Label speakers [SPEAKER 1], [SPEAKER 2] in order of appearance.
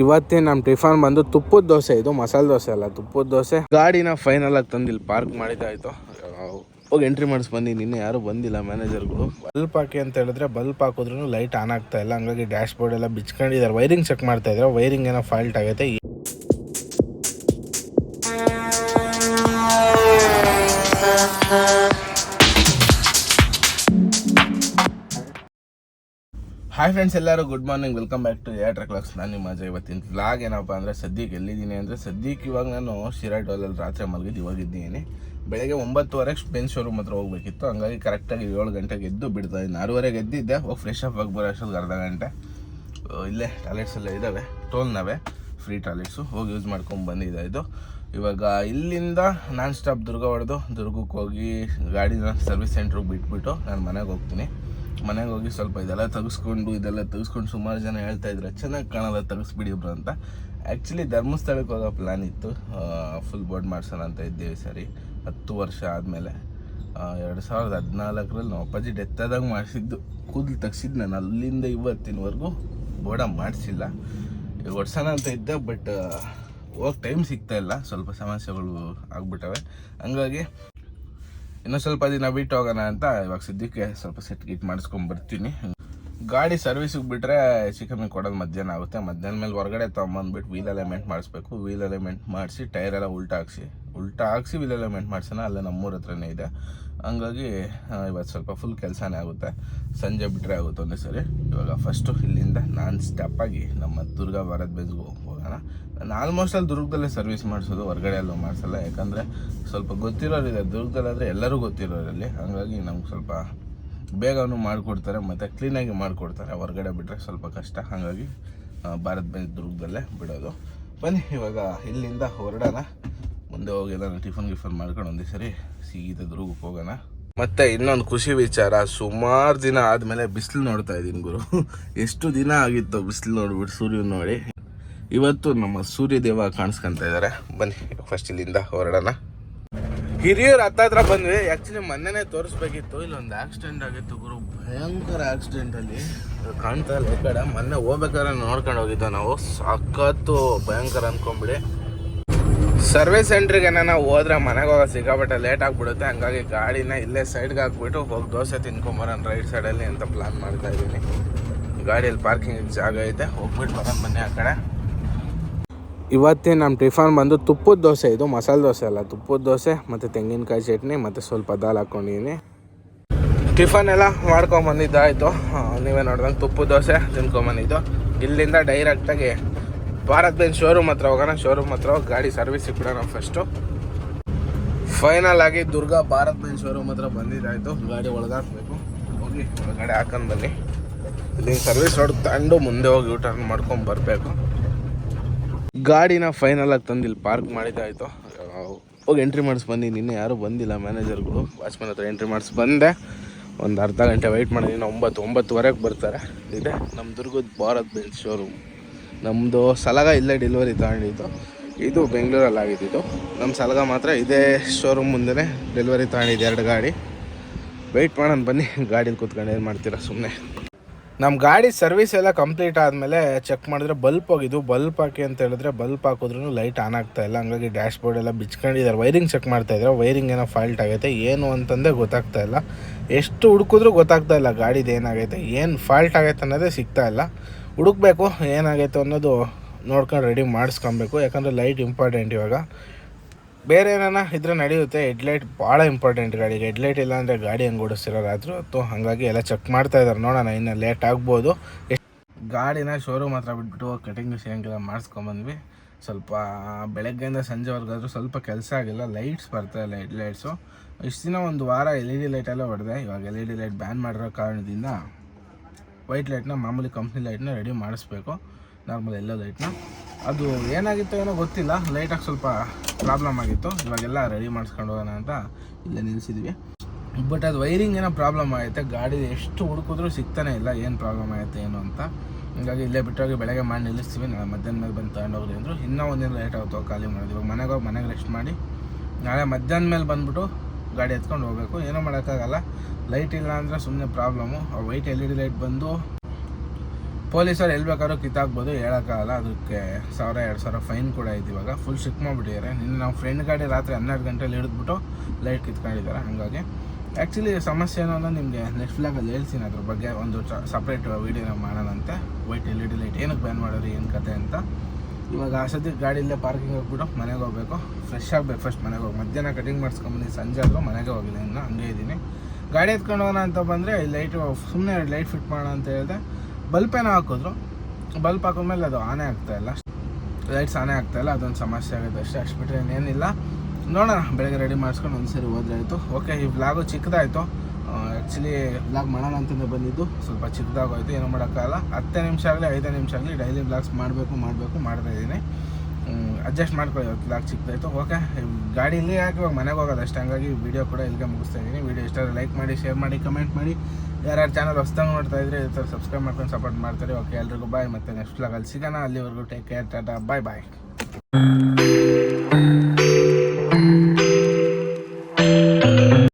[SPEAKER 1] ಇವತ್ತಿನ ನಮ್ಮ ಟಿಫನ್ ಬಂದು ತುಪ್ಪದ ದೋಸೆ, ಇದು ಮಸಾಲೆ ದೋಸೆ ಅಲ್ಲ, ತುಪ್ಪದ ದೋಸೆ. ಗಾಡಿನ ಫೈನಲ್ ಆಗಿ ತಂದು ಇಲ್ಲಿ ಪಾರ್ಕ್ ಮಾಡಿದ್ದಾಯ್ತು ಹೋಗಿ ಎಂಟ್ರಿ ಮಾಡಿಸ್ ಬಂದಿ, ನಿನ್ನೆ ಯಾರು ಬಂದಿಲ್ಲ ಮ್ಯಾನೇಜರ್ಗಳು ಬಲ್ಪ್ ಹಾಕಿ ಅಂತ ಹೇಳಿದ್ರೆ ಬಲ್ಪ್ ಹಾಕಿದ್ರು ಲೈಟ್ ಆನ್ ಆಗ್ತಾ ಇಲ್ಲ, ಹಂಗಾಗಿ ಡ್ಯಾಶ್ ಬೋರ್ಡ್ ಎಲ್ಲ ಬಿಚ್ಕೊಂಡಿದ್ದಾರೆ. ವೈರಿಂಗ್ ಚೆಕ್ ಮಾಡ್ತಾ ಇದ್ದಾರೆ ವೈರಿಂಗ್ ಏನೋ ಫಾಲ್ಟ್ ಆಗೈತೆ. ಹಾಯ್ ಫ್ರೆಂಡ್ಸ್ ಎಲ್ಲರೂ good morning welcome back to air ಟ್ರಕ್ಲಾಕ್ಸ್ ನಾನು ನಿಮ್ಮ ಅಜಯ್. ಇವತ್ತಿನ ವ್ಲಾಗ್ ಏನಪ್ಪ ಅಂದರೆ ಸದ್ಯಕ್ಕೆ ಎಲ್ಲಿದ್ದೀನಿ ಅಂದರೆ ಸದ್ಯಕ್ಕೆ ಇವಾಗ ನಾನು ಶಿರಾ ಅಲ್ಲಿ ರಾತ್ರಿ ಮಲಗಿದ್ದು ಇವಾಗ ಇದ್ದೀನಿ. ಬೆಳಗ್ಗೆ ಒಂಬತ್ತುವರೆಗೆ ಬೆನ್ ಶೋರೂಮ್ ಹತ್ರ ಹೋಗ್ಬೇಕಿತ್ತು. ಹಂಗಾಗಿ ಕರೆಕ್ಟಾಗಿ ಏಳು ಗಂಟೆಗೆ ಎದ್ದು ಬಿಡ್ತಾ ಇದ್ದೀನಿ. ಆರೂವರೆಗೆ ಎದ್ದಿದ್ದೆ. ಹೋಗಿ ಫ್ರೆಶ್ ಅಪ್ ಆಗಿ ಬರೋ ಅಷ್ಟೊತ್ತಿಗೆ ಅರ್ಧ ಗಂಟೆ. ಇಲ್ಲೇ ಟಾಯ್ಲೆಟ್ಸ್ ಎಲ್ಲ ಇದ್ದಾವೆ ಟೋಲ್ನವೆ ಫ್ರೀ ಟಾಯ್ಲೆಟ್ಸು ಹೋಗಿ ಯೂಸ್ ಮಾಡ್ಕೊಂಡು ಬಂದಿದ್ದೆ ಇದು. ಇವಾಗ ಇಲ್ಲಿಂದ ನಾನ್ ಸ್ಟಾಪ್ ದುರ್ಗ ಹೊಡೆದು ದುರ್ಗಕ್ಕೆ ಹೋಗಿ ಗಾಡಿನ ಸರ್ವಿಸ್ ಸೆಂಟ್ರಿಗೆ ಬಿಟ್ಬಿಟ್ಟು ನಾನು ಮನೆಗೆ ಹೋಗ್ತೀನಿ. ಮನೆಗೆ ಹೋಗಿ ಸ್ವಲ್ಪ ಇದೆಲ್ಲ ತೆಗೆಸ್ಕೊಂಡು ಇದೆಲ್ಲ ತೆಗೆಸ್ಕೊಂಡು ಸುಮಾರು ಜನ ಹೇಳ್ತಾ ಇದ್ರು ಚೆನ್ನಾಗಿ ಕಾಣಲ್ಲ ತೆಗೆಸ್ಬಿಡಿ ಬ್ರೋ ಅಂತ. ಆ್ಯಕ್ಚುಲಿ ಧರ್ಮಸ್ಥಳಕ್ಕೆ ಹೋಗೋ ಪ್ಲ್ಯಾನ್ ಇತ್ತು. ಫುಲ್ ಬೋರ್ಡ್ ಮಾಡ್ಸೋಣ ಅಂತ ಇದ್ದೇವೆ ಸರಿ. ಹತ್ತು ವರ್ಷ ಆದಮೇಲೆ. ಎರಡು ಸಾವಿರದ ಹದಿನಾಲ್ಕರಲ್ಲಿ ನಾವು ಅಪ್ಪಾಜಿ ಡೆತ್ ಆದಾಗ ಮಾಡಿಸಿದ್ದು. ಕೂದಲು ತೆಗ್ಸಿದ್ದು ನಾನು ಅಲ್ಲಿಂದ ಇವತ್ತಿನವರೆಗೂ ಬೋರ್ಡ ಮಾಡಿಸಿಲ್ಲ. ಒಡ್ಸೋಣ ಅಂತ ಇದ್ದೆ ಬಟ್ ಹೋಗಿ ಟೈಮ್ ಸಿಗ್ತಾ ಇಲ್ಲ. ಸ್ವಲ್ಪ ಸಮಸ್ಯೆಗಳು ಆಗ್ಬಿಟ್ಟವೆ. ಹಂಗಾಗಿ ಇನ್ನೂ ಸ್ವಲ್ಪ ದಿನ ಬಿಟ್ಟು ಹೋಗೋಣ ಅಂತ ಇವಾಗ ಸದ್ಯಕ್ಕೆ ಸ್ವಲ್ಪ ಸೆಟ್ ಗಿಟ್ ಮಾಡಿಸ್ಕೊಂಡ್ ಬರ್ತೀನಿ. ಗಾಡಿ ಸರ್ವಿಸಿಗೆ ಬಿಟ್ಟರೆ ಹೆಚ್ಚು ಕಮ್ಮಿ ಕೊಡೋದು ಮಧ್ಯಾಹ್ನ ಆಗುತ್ತೆ. ಮಧ್ಯಾಹ್ನ ಮೇಲೆ ಹೊರಗಡೆ ತೊಗೊಂಬಂದ್ಬಿಟ್ಟು ವೀಲ್ ಅಲೈಮೆಂಟ್ ಮಾಡಿಸ್ಬೇಕು. ವೀಲ್ ಅಲೈಮೆಂಟ್ ಮಾಡಿಸಿ ಟೈರ್ ಎಲ್ಲ ಉಲ್ಟಾ ಹಾಕ್ಸಿ. ಉಲ್ಟಾ ಹಾಕ್ಸಿ ವೀಲ್ ಅಲೈಮೆಂಟ್ ಮಾಡ್ಸೋಣ. ಅಲ್ಲೇ ನಮ್ಮೂರ ಹತ್ರನೇ ಇದೆ. ಹಂಗಾಗಿ ಇವತ್ತು ಸ್ವಲ್ಪ ಫುಲ್ ಕೆಲಸನೇ ಆಗುತ್ತೆ. ಸಂಜೆ ಬಿಟ್ಟರೆ ಆಗುತ್ತೆ ಒಂದೇ ಸರಿ. ಇವಾಗ ಫಸ್ಟು ಇಲ್ಲಿಂದ ನಾನ್ ಸ್ಟೆಪ್ಪಾಗಿ ನಮ್ಮ ದುರ್ಗಾ ಭಾರತ್ ಬೇಸ್ಗೆ ಹೋಗೋಣ. ನಾನು ಆಲ್ಮೋಸ್ಟ್ ಅಲ್ಲಿ ದುರ್ಗದಲ್ಲೇ ಸರ್ವಿಸ್ ಮಾಡಿಸೋದು, ಹೊರಗಡೆ ಎಲ್ಲೂ ಮಾಡಿಸಲ್ಲ. ಯಾಕಂದರೆ ಸ್ವಲ್ಪ ಗೊತ್ತಿರೋರಿದೆ ದುರ್ಗದಲ್ಲಾದರೆ ಎಲ್ಲರೂ ಗೊತ್ತಿರೋರಲ್ಲಿ. ಹಾಗಾಗಿ ನಮ್ಗೆ ಸ್ವಲ್ಪ ಬೇಗನೂ ಮಾಡಿಕೊಡ್ತಾರೆ, ಮತ್ತು ಕ್ಲೀನಾಗಿ ಮಾಡಿಕೊಡ್ತಾರೆ. ಹೊರಗಡೆ ಬಿಟ್ಟರೆ ಸ್ವಲ್ಪ ಕಷ್ಟ. ಹಾಗಾಗಿ ಭಾರತ್ ಬೆಂಚ್ ದುರ್ಗದಲ್ಲೇ ಬಿಡೋದು. ಬನ್ನಿ, ಇವಾಗ ಇಲ್ಲಿಂದ ಹೊರಡೋಣ. ಮುಂದೆ ಹೋಗಿ ಎಲ್ಲ ಟಿಫನ್ ಗಿಫನ್ ಮಾಡ್ಕೊಂಡು ಒಂದೇ ಸರಿ ಸೀದಾ ದುರ್ಗಕ್ಕೆ ಹೋಗೋಣ. ಮತ್ತೆ ಇನ್ನೊಂದು ಖುಷಿ ವಿಚಾರ, ಸುಮಾರು ದಿನ ಆದಮೇಲೆ ಬಿಸಿಲು ನೋಡ್ತಾ ಇದ್ದೀನಿ ಗುರು. ಎಷ್ಟು ದಿನ ಆಗಿತ್ತು ಬಿಸಿಲು ನೋಡ್ಬಿಟ್ಟು ಸೂರ್ಯನ ನೋಡಿ. ಇವತ್ತು ನಮ್ಮ ಸೂರ್ಯದೇವ ಕಾಣಿಸ್ಕೊಂತ ಇದ್ದಾರೆ. ಬನ್ನಿ ಫಸ್ಟ್ ಇಲ್ಲಿಂದ ಹೊರಡೋಣ. ಹಿರಿಯರು ಹತ್ತತ್ರ ಬಂದ್ವಿ. ಆ್ಯಕ್ಚುಲಿ ಮೊನ್ನೆನೇ ತೋರಿಸ್ಬೇಕಿತ್ತು. ಇಲ್ಲೊಂದು ಆಕ್ಸಿಡೆಂಟ್ ಆಗಿತ್ತು ಗುರು. ಭಯಂಕರ ಆಕ್ಸಿಡೆಂಟ್ ಅಲ್ಲಿ. ಕಾಣ್ತಾ ಇಲ್ಲ, ಈ ಕಡೆ. ಮೊನ್ನೆ ಹೋಗ್ಬೇಕಾದ್ರೆ ನೋಡ್ಕೊಂಡು ಹೋಗಿದ್ದ ನಾವು. ಸಖತ್ತು ಭಯಂಕರ ಅನ್ಕೊಂಬಿಡಿ. ಸರ್ವಿಸ್ ಸೆಂಟ್ರಿಗೆ ನಾನು ಹೋದ್ರೆ ಮನೆಗೆ ಹೋಗೋ ಸಿಕ್ಕಾಪಟ್ಟೆ ಲೇಟ್ ಆಗಿಬಿಡುತ್ತೆ. ಹಂಗಾಗಿ ಗಾಡಿನ ಇಲ್ಲೇ ಸೈಡ್ಗೆ ಹಾಕ್ಬಿಟ್ಟು ಹೋಗಿ ದೋಸೆ ತಿನ್ಕೊಂಬರೋಣ ರೈಟ್ ಸೈಡಲ್ಲಿ ಅಂತ ಪ್ಲಾನ್ ಮಾಡ್ತಾ ಇದ್ದೀನಿ. ಗಾಡಿಯಲ್ಲಿ ಪಾರ್ಕಿಂಗ್ ಜಾಗ ಐತೆ ಹೋಗ್ಬಿಟ್ಟು ಬರೋಣ ಬನ್ನಿ ಆ ಕಡೆ. ಇವತ್ತಿನ ನಮ್ಮ ಟಿಫನ್ ಬಂದು ತುಪ್ಪದ ದೋಸೆ, ಇದು ಮಸಾಲೆ ದೋಸೆ ಅಲ್ಲ, ತುಪ್ಪದ ದೋಸೆ, ಮತ್ತು ತೆಂಗಿನಕಾಯಿ ಚಟ್ನಿ, ಮತ್ತು ಸ್ವಲ್ಪ ದಾಲ್ ಹಾಕ್ಕೊಂಡಿದ್ದೀನಿ ಟಿಫನ್ ಎಲ್ಲ ಮಾಡ್ಕೊಂಬಂದಿದ್ದಾಯಿತು ನೀವೇ ನೋಡ್ದಂಗೆ ತುಪ್ಪದ ದೋಸೆ ತಿನ್ಕೊಂಬಂದಿದ್ದು. ಇಲ್ಲಿಂದ ಡೈರೆಕ್ಟಾಗಿ ಭಾರತ್ ಬೆನ್ ಶೋರೂಮ್ ಹತ್ರ ಹೋಗೋಣ ಶೋರೂಮ್ ಹತ್ರ ಹೋಗಿ ಗಾಡಿ ಸರ್ವಿಸಿಗೆ ಬಿಡೋಣ ಫಸ್ಟು ಫೈನಲ್ ಆಗಿ ದುರ್ಗಾ ಭಾರತ್ ಬೆನ್ ಶೋರೂಮ್ ಹತ್ರ ಬಂದಿದ್ದಾಯಿತು ಗಾಡಿ ಒಳಗಾಕ್ಬೇಕು ಹೋಗಿ ಒಳಗಡೆ ಹಾಕೊಂಡು ಬನ್ನಿ. ಇಲ್ಲಿ ಸರ್ವಿಸ್ ರೋಡ್ ತಂಡು ಮುಂದೆ ಹೋಗಿ ಊಟ ಮಾಡ್ಕೊಂಡು ಬರಬೇಕು. ಗಾಡಿನ ಫೈನಲ್ ಆಗಿ ತಂದಿಲ್ಲಿ ಪಾರ್ಕ್ ಮಾಡಿದ್ದಾಯಿತು ಹೋಗಿ ಎಂಟ್ರಿ ಮಾಡಿಸಿ ಬನ್ನಿ. ನಿನ್ನೆ ಯಾರೂ ಬಂದಿಲ್ಲ ಮ್ಯಾನೇಜರ್ಗಳು ವಾಚ್ಮನ್ ಹತ್ರ ಎಂಟ್ರಿ ಮಾಡಿಸಿ ಬಂದೆ. ಒಂದು ಅರ್ಧ ಗಂಟೆ ವೆಯ್ಟ್ ಮಾಡಿದ್ದೀನಿ ಒಂಬತ್ತು, ಒಂಬತ್ತುವರೆಗೆ ಬರ್ತಾರೆ. ಇದೆ. ನಮ್ಮ ದುರ್ಗದ ಭಾರತ್ ಬೆಂಚ್ ಶೋರೂಮ್ ನಮ್ಮದು ಸಲಗ ಇಲ್ಲೇ ಡೆಲಿವರಿ ತಗೊಂಡಿದ್ದು. ಇದು ಬೆಂಗಳೂರಲ್ಲಿ ಆಗಿದ್ದಿತ್ತು ನಮ್ಮ ಸಲಗ ಮಾತ್ರ ಇದೇ ಶೋರೂಮ್ ಮುಂದೆ ಡೆಲಿವರಿ ತಗೊಂಡಿದ್ದು ಎರಡು ಗಾಡಿ. ವೆಯ್ಟ್ ಮಾಡೋಣ ಬನ್ನಿ. ಗಾಡೀಲಿ ಕೂತ್ಕೊಂಡು ಏನು ಮಾಡ್ತೀರಾ ಸುಮ್ಮನೆ ನಮ್ಮ ಗಾಡಿ ಸರ್ವಿಸ್ ಎಲ್ಲ ಕಂಪ್ಲೀಟ್ ಆದಮೇಲೆ ಚೆಕ್ ಮಾಡಿದ್ರೆ ಬಲ್ಪ್ ಹೋಗಿದ್ದು. ಬಲ್ಪ್ ಹಾಕಿ ಅಂತ ಹೇಳಿದ್ರೆ ಬಲ್ಪ್ ಹಾಕಿದ್ರೂ ಲೈಟ್ ಆನ್ ಆಗ್ತಾ ಇಲ್ಲ. ಹಂಗಾಗಿ ಡ್ಯಾಶ್ ಬೋರ್ಡ್ ಎಲ್ಲ ಬಿಚ್ಕೊಂಡಿದ್ದಾರೆ. ವೈರಿಂಗ್ ಚೆಕ್ ಮಾಡ್ತಾ ಇದ್ದಾರೆ. ವೈರಿಂಗ್ ಏನೋ ಫಾಲ್ಟ್ ಆಗೈತೆ. ಏನು ಅಂತಂದೇ ಗೊತ್ತಾಗ್ತಾ ಇಲ್ಲ. ಎಷ್ಟು ಹುಡುಕಿದ್ರೂ ಗೊತ್ತಾಗ್ತಾ ಇಲ್ಲ ಗಾಡಿದು ಏನಾಗೈತೆ. ಏನು ಫಾಲ್ಟ್ ಆಗೈತೆ ಅನ್ನೋದೇ ಸಿಗ್ತಾ ಇಲ್ಲ. ಹುಡುಕ್ಬೇಕು, ಏನಾಗೈತೆ ಅನ್ನೋದು ನೋಡ್ಕೊಂಡು ರೆಡಿ ಮಾಡಿಸ್ಕೊಬೇಕು. ಯಾಕಂದರೆ ಲೈಟ್ ಇಂಪಾರ್ಟೆಂಟ್ ಇವಾಗ. ಬೇರೆ ಏನಾನ ಇದ್ರೆ ನಡೆಯುತ್ತೆ. ಹೆಡ್ಲೈಟ್ ಭಾಳ ಇಂಪಾರ್ಟೆಂಟ್ ಗಾಡಿಗೆ ಹೆಡ್ಲೈಟ್ ಇಲ್ಲ ಅಂದರೆ ಗಾಡಿ ಹಂಗೆ ಓಡಿಸ್ತಿರೋ ರಾತ್ರಿ ಹಾಗಾಗಿ ಎಲ್ಲ ಚೆಕ್ ಮಾಡ್ತಾ ಇದ್ದಾರೆ ನೋಡೋಣ ಇನ್ನು ಲೇಟ್ ಆಗ್ಬೋದು. ಗಾಡಿನ ಶೋರೂಮ್ ಹತ್ರ ಬಿಟ್ಬಿಟ್ಟು ಕಟಿಂಗ್ ಶೇಂಗೆಲ್ಲ ಮಾಡಿಸ್ಕೊಂಬಂದ್ವಿ ಸ್ವಲ್ಪ ಬೆಳಗ್ಗೆಯಿಂದ ಸಂಜೆವರೆಗಾದರೂ ಸ್ವಲ್ಪ ಕೆಲಸ ಆಗಿಲ್ಲ. ಲೈಟ್ಸ್ ಬರ್ತಾ ಇಲ್ಲ ಹೆಡ್ಲೈಟ್ಸು. ಇಷ್ಟು ದಿನ ಒಂದು ವಾರ ಎಲ್ ಇ ಡಿ ಲೈಟೆಲ್ಲ ಹೊಡೆದೆ. ಇವಾಗ L E D light ban ಮಾಡಿರೋ ಕಾರಣದಿಂದ ವೈಟ್ ಲೈಟ್ನ ಮಾಮೂಲಿ ಕಂಪ್ನಿ ಲೈಟ್ನ ರೆಡಿ ಮಾಡಿಸ್ಬೇಕು. ನಾರ್ಮಲ್ ಎಲ್ಲೋ ಲೈಟ್ನ. ಅದು ಏನಾಗಿತ್ತು ಏನೋ ಗೊತ್ತಿಲ್ಲ. ಲೈಟಾಗಿ ಸ್ವಲ್ಪ ಪ್ರಾಬ್ಲಮ್ ಆಗಿತ್ತು. ಇವಾಗೆಲ್ಲ ರೆಡಿ ಮಾಡಿಸ್ಕೊಂಡು ಹೋಗೋಣ ಅಂತ ಇಲ್ಲೇ ನಿಲ್ಲಿಸಿದ್ವಿ ಬಟ್ ಅದು ವೈರಿಂಗ್ ಏನೋ ಪ್ರಾಬ್ಲಮ್ ಆಗೈತೆ ಗಾಡಿ ಎಷ್ಟು ಹುಡುಕಿದ್ರು ಸಿಗ್ತಾನೆ ಇಲ್ಲ. ಏನು ಪ್ರಾಬ್ಲಮ್ ಆಗುತ್ತೆ, ಏನು ಅಂತ. ಹೀಗಾಗಿ ಇಲ್ಲೇ ಬಿಟ್ಟೋಗಿ ಬೆಳಗ್ಗೆ ಮಾಡಿ ನಿಲ್ಲಿಸ್ತೀವಿ. ನಾಳೆ ಮಧ್ಯಾಹ್ನ ಮೇಲೆ ಬಂದು ತಗೊಂಡೋಗ್ರಿ ಅಂದರು. ಇನ್ನೂ ಒಂದಿನ ಲೇಟ್ ಆಗುತ್ತೆ ಖಾಲಿ ಮಾಡೋದು. ಇವಾಗ ಮನೆಗೆ ಹೋಗಿ ಮನೆಗೆ ರೆಸ್ಟ್ ಮಾಡಿ ನಾಳೆ ಮಧ್ಯಾಹ್ನ ಮೇಲೆ ಬಂದುಬಿಟ್ಟು ಗಾಡಿ ಎತ್ಕೊಂಡು ಹೋಗಬೇಕು. ಏನೂ ಮಾಡೋಕ್ಕಾಗಲ್ಲ. ಲೈಟ್ ಇಲ್ಲ ಅಂದರೆ ಸುಮ್ಮನೆ problem white L E D light ಬಂದು ಪೊಲೀಸರು ಎಲ್ಲಿ ಬೇಕಾದ್ರೂ ಕಿತ್ತಾಕ್ಬೋದು, ಹೇಳೋಕ್ಕಾಗಲ್ಲ. ಅದಕ್ಕೆ ಸಾವಿರ, ಎರಡು ಸಾವಿರ ಫೈನ್ ಕೂಡ ಐತೆ ಇವಾಗ. ಫುಲ್ ಸಿಕ್ ಮಾಡಿಬಿಟ್ಟಿದ್ದಾರೆ. ನಿನ್ನೆ ನಾವು ಫ್ರೆಂಡ್ ಗಾಡಿ ರಾತ್ರಿ ಹನ್ನೆರಡು ಗಂಟೆಲಿ ಹಿಡಿದ್ಬಿಟ್ಟು ಲೈಟ್ ಕಿತ್ಕೊಂಡಿದ್ದಾರೆ. ಹಾಗಾಗಿ ಆ್ಯಕ್ಚುಲಿ ಸಮಸ್ಯೆ ಏನೋ ನಿಮಗೆ ನೆಕ್ಸ್ಟ್ ಫ್ಲಾಗಲ್ಲಿ ಹೇಳ್ತೀನಿ ಅದ್ರ ಬಗ್ಗೆ. ಒಂದು ಸಪ್ರೇಟ್ ವೀಡಿಯೋನ ಮಾಡೋಣಂತೆ white L E D light ಏನಕ್ಕೆ ಬ್ಯಾನ್ ಮಾಡೋರು ಏನು ಕತೆ ಅಂತ. ಇವಾಗ ಆ ಸದ್ಯಕ್ಕೆ ಗಾಡಿಯಲ್ಲೇ ಪಾರ್ಕಿಂಗ್ ಹೋಗ್ಬಿಟ್ಟು ಮನೆಗೆ ಹೋಗ್ಬೇಕು. ಫ್ರೆಶ್ ಆಗಬೇಕು ಫಸ್ಟ್ ಮನೆಗೆ ಹೋಗಿ. ಮಧ್ಯಾಹ್ನ ಕಟಿಂಗ್ ಮಾಡಿಸ್ಕೊಂಬಂದು ಸಂಜೆ ಆದರೂ ಮನೆಗೆ ಹೋಗಿಲ್ಲ ಇನ್ನು. ಹಂಗೆ ಇದ್ದೀನಿ ಗಾಡಿ ಎತ್ಕೊಂಡು ಹೋಗೋಣ ಅಂತ ಬಂದರೆ ಲೈಟು ಸುಮ್ಮನೆ ಲೈಟ್ ಫಿಟ್ ಮಾಡೋಣ ಅಂತ ಹೇಳಿದೆ. ಬಲ್ಪೇನೋ ಹಾಕಿದ್ರು. ಬಲ್ಪ್ ಹಾಕಿದ್ಮೇಲೆ ಅದು ಆನೆ ಆಗ್ತಾ ಇಲ್ಲ. ಲೈಟ್ಸ್ ಆನೆ ಆಗ್ತಾ ಇಲ್ಲ, ಅದೊಂದು ಸಮಸ್ಯೆ ಆಗುತ್ತೆ ಅಷ್ಟೇ, ಅಷ್ಟು ಬಿಟ್ಟರೆ ಇನ್ನೇನಿಲ್ಲ. ನೋಡೋಣ, ಬೆಳಗ್ಗೆ ರೆಡಿ ಮಾಡಿಸ್ಕೊಂಡು ಒಂದ್ಸರಿ ಹೋದ್ರೆ ಆಯಿತು ಓಕೆ ಈ ವ್ಲಾಗು ಚಿಕ್ಕದಾಯಿತು. ಆ್ಯಕ್ಚುಲಿ ಬ್ಲಾಗ್ ಮಾಡೋಣ ಅಂತಲೇ ಬಂದಿದ್ದು. ಸ್ವಲ್ಪ ಚಿಕ್ಕದಾಗೋಯ್ತು, ಏನೂ ಮಾಡೋಕ್ಕಾಗಲ್ಲ. ಹತ್ತೇ ನಿಮಿಷ ಆಗಲಿ, ಐದೇ ನಿಮಿಷ ಆಗಲಿ ಡೈಲಿ ಬ್ಲಾಗ್ಸ್ ಮಾಡಬೇಕು ಮಾಡಬೇಕು, ಮಾಡ್ತಾ ಇದ್ದೀನಿ. ಅಡ್ಜಸ್ಟ್ ಮಾಡ್ಕೊಳ್ಳಿ ಇವತ್ತು ಬ್ಲಾಗ್ ಚಿಕ್ಕದಾಯಿತು. ಓಕೆ ಗಾಡಿ ಇಲ್ಲಿ ಹಾಕಿ ಇವಾಗ ಮನೆಗೆ ಹೋಗೋದು ಅಷ್ಟೇ ಹಂಗಾಗಿ ವಿಡಿಯೋ ಕೂಡ ಇಲ್ಲಿಗೆ ಮುಗಿಸ್ತಾ ಇದ್ದೀನಿ. ವಿಡಿಯೋ ಇಷ್ಟ ಲೈಕ್ ಮಾಡಿ ಶೇರ್ ಮಾಡಿ ಕಮೆಂಟ್ ಮಾಡಿ. ಯಾರ್ಯಾರು ಚಾನಲ್ ಹೊಸ್ದಂಗೆ ನೋಡ್ತಾ ಇದ್ರೆ ಈ ಸಬ್ಸ್ಕ್ರೈಬ್ ಮಾಡ್ಕೊಂಡು ಸಪೋರ್ಟ್ ಮಾಡ್ತಾರೆ. ಓಕೆ ಎಲ್ರಿಗೂ ಬಾಯ್ ಮತ್ತೆ ನೆಕ್ಸ್ಟ್ ಲಾಗಲ್ಲಿ ಸಿಗೋಣ. ಅಲ್ಲಿವರೆಗೂ take care tata bye bye